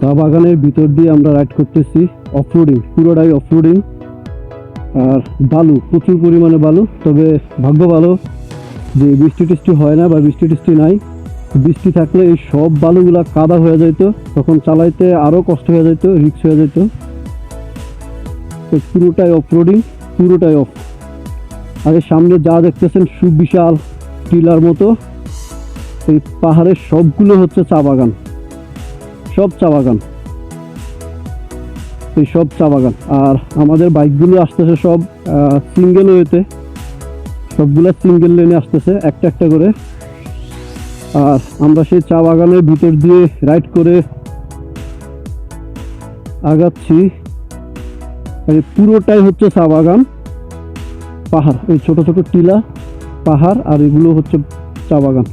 চা বাগানের ভিতর দিয়ে আমরা রাইড করতেছি অফরোডিং পুরোটাই অফরোডিং আর বালু, প্রচুর পরিমাণে বালু, তবে ভাগ্য ভালো যে বৃষ্টি টিষ্টি হয় না বা বৃষ্টি টিষ্টি নাই। বৃষ্টি থাকলে এই সব বালুগুলা কাদা হয়ে যেত তখন চালাইতে আরও কষ্ট হয়ে যেত রিক্স হয়ে যেত তো পুরোটাই অফরোডিং পুরোটাই অফ আর সামনে যা দেখতেছেন, সুবিশাল টিলার মতো, এই পাহাড়ের সবগুলো হচ্ছে চা বাগান। সব চা বাগান। এই সব চা বাগান। আর আমাদের বাইকগুলো আসতেছে সব সিঙ্গেল ওয়েতে সবগুলো সিঙ্গেল লেনে আসতেছে, একটা একটা করে। আর আমরা সেই চা বাগানের ভিতর দিয়ে রাইড করে আগাচ্ছি। এই পুরোটাই হচ্ছে চা বাগান। পাহাড়, এই ছোট ছোট টিলা, পাহাড়, আর এগুলো হচ্ছে চা বাগান।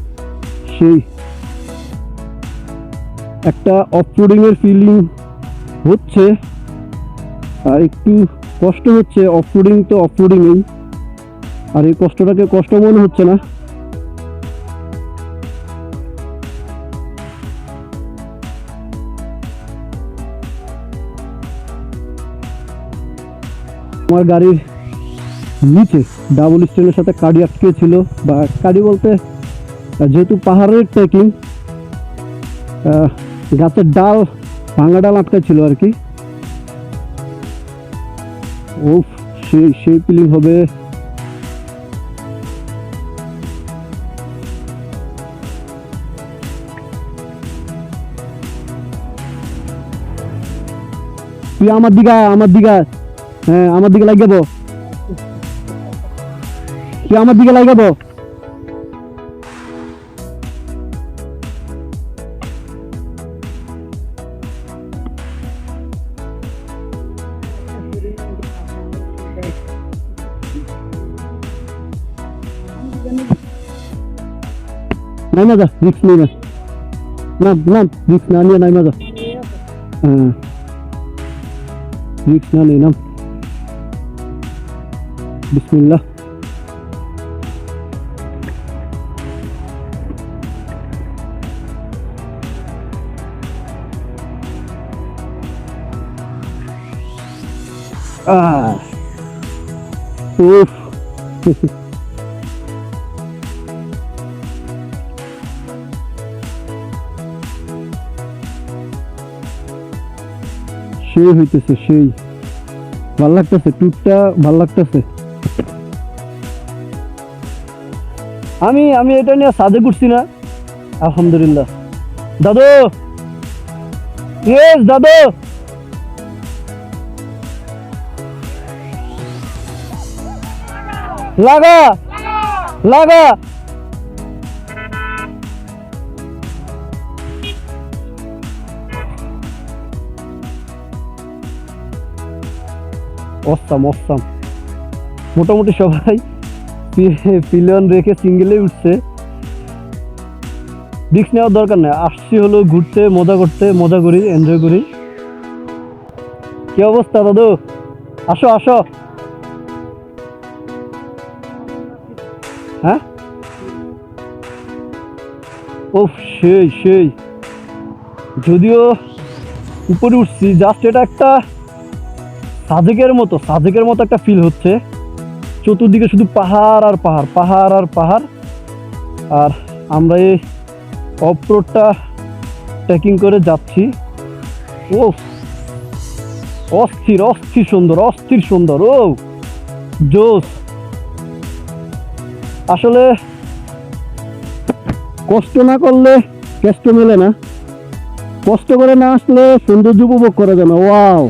সেই একটা অফরোডিং এর ফিলিং হচ্ছে, আর একটু কষ্ট হচ্ছে অফরোডিং তো অফরোডিং এই আর এই কষ্টটাকে কষ্ট মনে হচ্ছে না। আমার গাড়ির নিচে ডাবল স্ট্যান্ডের সাথে কাড়ি আটকে ছিল। বা কাড়ি বলতে, যেহেতু পাহাড়ের ট্রেকিং গাছের ডাল, ভাঙা ডাল আটকা ছিল আর কি। ও সেই হবে। তুই আমার দিকে আমার দিকে হ্যাঁ আমার দিকে লাগাবো তুই আমার দিকে লাগাবো নাই মজা রিক্স নেই না নাম নাম রিক্স না নিয়ে নাই মজা হ্যাঁ রিক্স না নেই নাম বিসমিল্লাহ Ah. Uf. সেই হইতেছে সেই। ভালো লাগতেছে টুরটা ভালো লাগতেছে। আমি আমি এটা নিয়ে সাজে করছি না। আলহামদুলিল্লাহ। দাদু! ইয়েস, দাদু! লাগা! লাগা! Awesome awesome. মোটামুটি সবাই পিলিয়ন রেখে সিঙ্গেলে উঠছে। রিক্স নেওয়ার দরকার নেই। আসছি হলো ঘুরতে, মজা করতে, মজা করি এনজয় করি। কি অবস্থা দাদু? আসো আসো। হ্যাঁ? ও সেই সেই। যদিও উপরে উঠছি জাস্ট এটা একটা সাজেকের মতো সাজেকের মতো একটা ফিল হচ্ছে। চতুর্দিকে শুধু পাহাড় আর পাহাড় পাহাড় আর পাহাড়। আর আমরা এই অফ রোডটা ট্রেকিং করে যাচ্ছি। ও অস্থির অস্থির সুন্দর অস্থির সুন্দর, ও। জোস আসলে কষ্ট না করলে কষ্ট মেলে না। কষ্ট করে না আসলে সৌন্দর্য উপভোগ করা যায় না। Wow.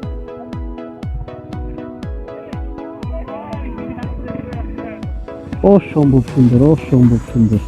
অসম্ভব সুন্দর অসম্ভব সুন্দর